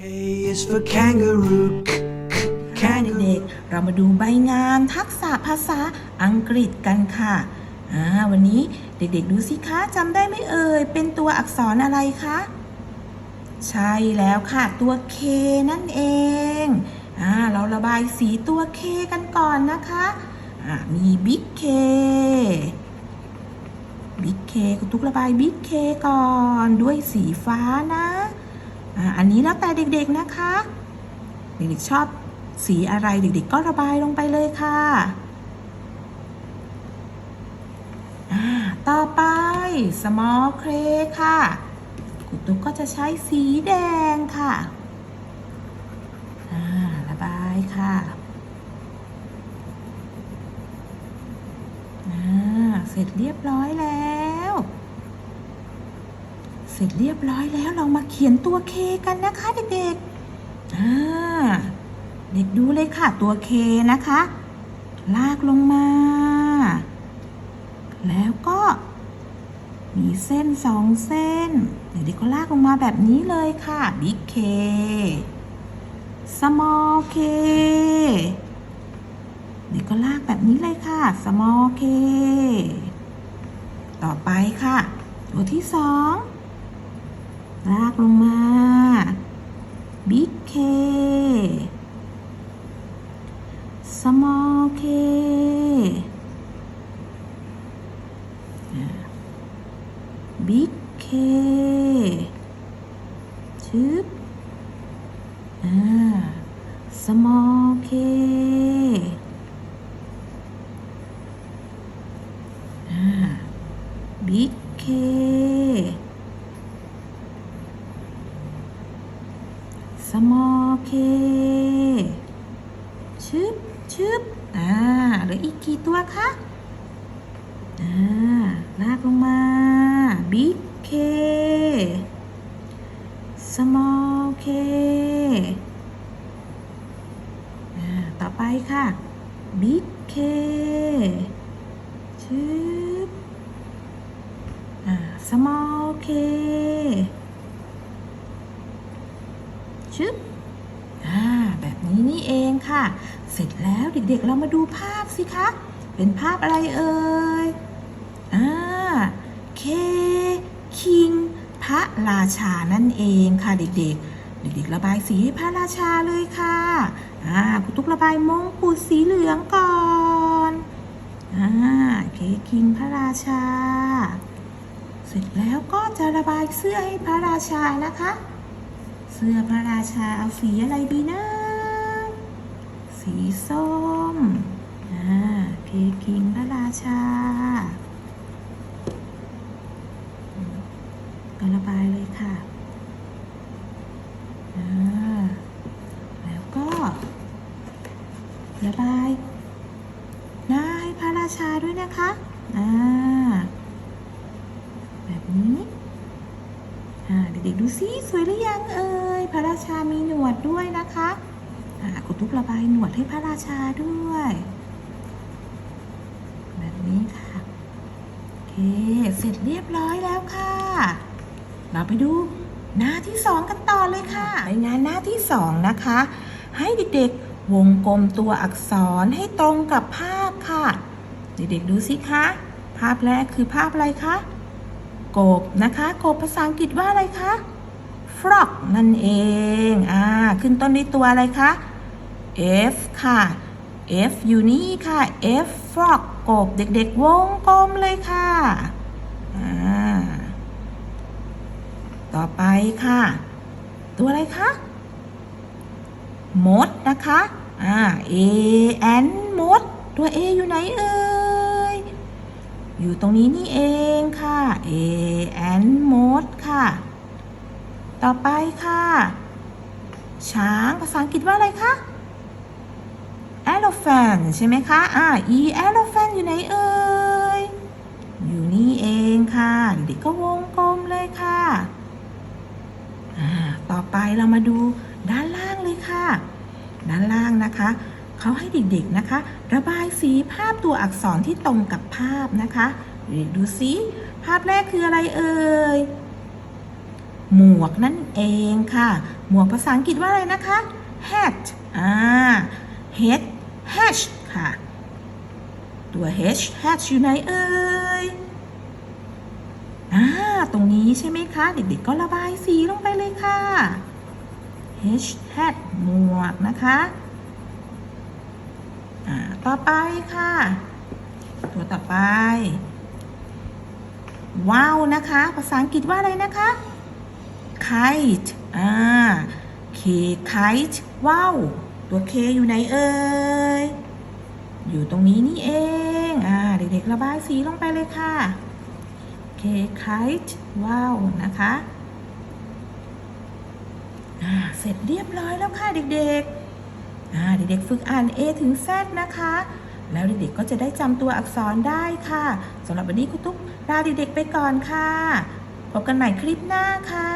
K is for kangaroo. K, k, ค่ะ kangaroo. เด็กๆเรามาดูใบงานทักษะภาษาอังกฤษกันค่ะอ่าวันนี้เด็กๆดูสิคะจำได้ไหมเอ่ย เป็นตัวอักษรอะไรคะใช่แล้วค่ะ ตัว K นั่นเองอ่าเราระบายสีตัว K กันก่อนนะคะอ่ามี Big K Big K คุณตุ๊กระบาย Big K ก่อนด้วยสีฟ้านะ อันนี้แล้วแต่เด็กๆนะคะ เด็กๆชอบสีอะไรเด็กๆก็ระบายลงไปเลยค่ะต่อไป small clay ค่ะคุณตุ๊กก็จะใช้สีแดงค่ะระบายค่ะเสร็จเรียบร้อยแล้ว เสร็จเรียบร้อยแล้วเรามาเขียนตัวเคกันนะคะเด็กๆอ่าเด็กดูเลยค่ะตัวเคนะคะ ลากลงมา แล้วก็ มีเส้นสองเส้น เด็กๆก็ลากลงมาแบบนี้เลยค่ะ Big K Small K เด็กก็ลากแบบนี้เลยค่ะ Small K ต่อไปค่ะ ตัวที่สอง ลากลงมา Big K Small K อ่า Big K ชึบอ่า Small K อ่า Big K small k ชึบชึบอ่าเหลืออีกกี่ตัวคะอ่าลากลงมา big k small k อ่าต่อไปค่ะ big k ชึบอ่า small k ชึบอ่าแบบนี้นี่เองค่ะ เสร็จแล้วเด็กๆ เรามาดูภาพสิคะ เป็นภาพอะไรเอ่ยอ่าเคคิงพระราชานั่นเองค่ะเด็กๆ เด็กๆ ระบายสีให้พระราชาเลยค่ะอ่าคุณตุ๊กระบายมงกุฎสีเหลืองก่อนอ่าเคคิงพระราชา เสร็จแล้วก็จะระบายเสื้อให้พระราชานะคะ เสื้อพระราชาเอาสีอะไรดีนะ สีส้มอ่าเคคิงพระราชาก็ระบายเลยค่ะอ่าแล้วก็ระบายหน้าให้พระราชาด้วยนะคะอ่าแบบนี้ ด็กๆ ดูซิสวยหรือยังเอ่ยพระราชามีหนวดด้วยนะคะอ่ากดทุกระบายหนวดให้พระราชาด้วย แบบนี้ค่ะโอเคเสร็จเรียบร้อยแล้วค่ะ เราไปดูหน้าที่สองกันต่อเลยค่ะในงานหน้าที่สองนะคะ ให้เด็กๆ วงกลมตัวอักษรให้ตรงกับภาพค่ะ เด็กๆ ดูสิคะ ภาพแรกคือภาพอะไรคะ กบนะคะ กบภาษาอังกฤษว่าอะไรคะ frog นั่นเอง อ่า ขึ้นต้นด้วยตัวอะไรคะ F ค่ะ F อยู่นี่ค่ะ F frog กบ เด็กๆ วงกลมเลยค่ะ อ่า ต่อไปค่ะ ตัวอะไรคะ มดนะคะ อ่า A N มด ตัว A อยู่ไหนเอ่ย อยู่ตรงนี้นี่เองค่ะ A and mod ค่ะ ต่อไปค่ะ ช้างภาษาอังกฤษว่าอะไรคะ elephant ใช่ไหมคะ อ่า E elephant อยู่ไหนเอ่ย อยู่นี่เองค่ะ เด็กก็วงกลมเลยค่ะ อ่า ต่อไปเรามาดูด้านล่างเลยค่ะ ด้านล่างนะคะ เขาให้เด็กๆนะคะ ระบายสีภาพตัวอักษรที่ตรงกับภาพนะคะเด็กดูซิภาพแรกคืออะไรเอ่ยหมวกนั่นเองค่ะ หมวกภาษาอังกฤษว่าอะไรนะคะ hat อ่า hat hat ค่ะ ตัว h hat อยู่ไหนเอ่ยอ่าตรงนี้ใช่ไหมคะ เด็กๆก็ระบายสีลงไปเลยค่ะ h hat หมวกนะคะ ต่อไปค่ะ ตัวต่อไป ว้าวนะคะ ภาษาอังกฤษว่าอะไรนะคะ kite อ่า k kite ว้าวตัว k อยู่ไหนเอ่ย อยู่ตรงนี้นี่เอง อ่า เด็กๆระบายสีลงไปเลยค่ะ k kite ว้าวนะคะ อ่า เสร็จเรียบร้อยแล้วค่ะเด็กๆ เด็กๆฝึกอ่าน A ถึง Z นะคะ แล้วเด็กๆก็จะได้จำตัวอักษรได้ค่ะสำหรับวันนี้คุณตุ๊กลาเด็กๆไปก่อนค่ะ พบกันใหม่คลิปหน้าค่ะ